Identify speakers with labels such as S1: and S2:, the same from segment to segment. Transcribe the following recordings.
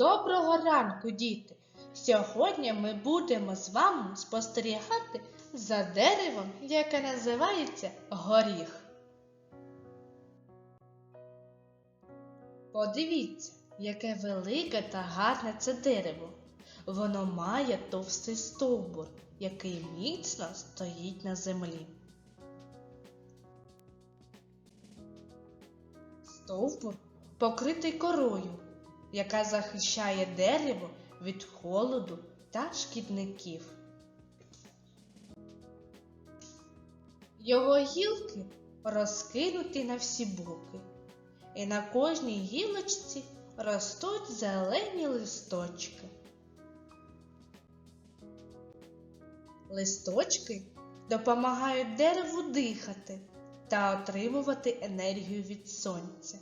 S1: Доброго ранку, діти! Сьогодні ми будемо з вами спостерігати за деревом, яке називається горіх. Подивіться, яке велике та гарне це дерево. Воно має товстий стовбур, який міцно стоїть на землі. Стовбур покритий корою, яка захищає дерево від холоду та шкідників. Його гілки розкинуті на всі боки, і на кожній гілочці ростуть зелені листочки. Листочки допомагають дереву дихати та отримувати енергію від сонця.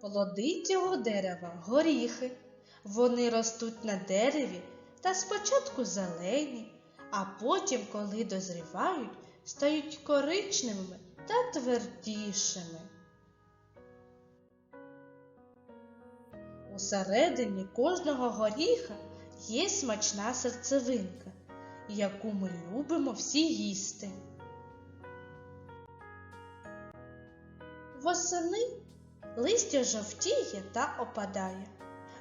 S1: Плоди цього дерева горіхи. Вони ростуть на дереві та спочатку зелені, а потім, коли дозрівають, стають коричневими та твердішими. Усередині кожного горіха є смачна серцевинка, яку ми любимо всі їсти. Восени листя жовтіє та опадає,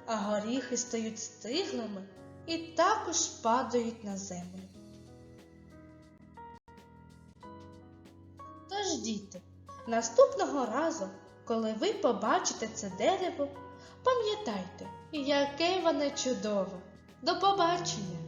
S1: а горіхи стають стиглими і також падають на землю. Тож, діти, наступного разу, коли ви побачите це дерево, пам'ятайте, яке воно чудове. До побачення!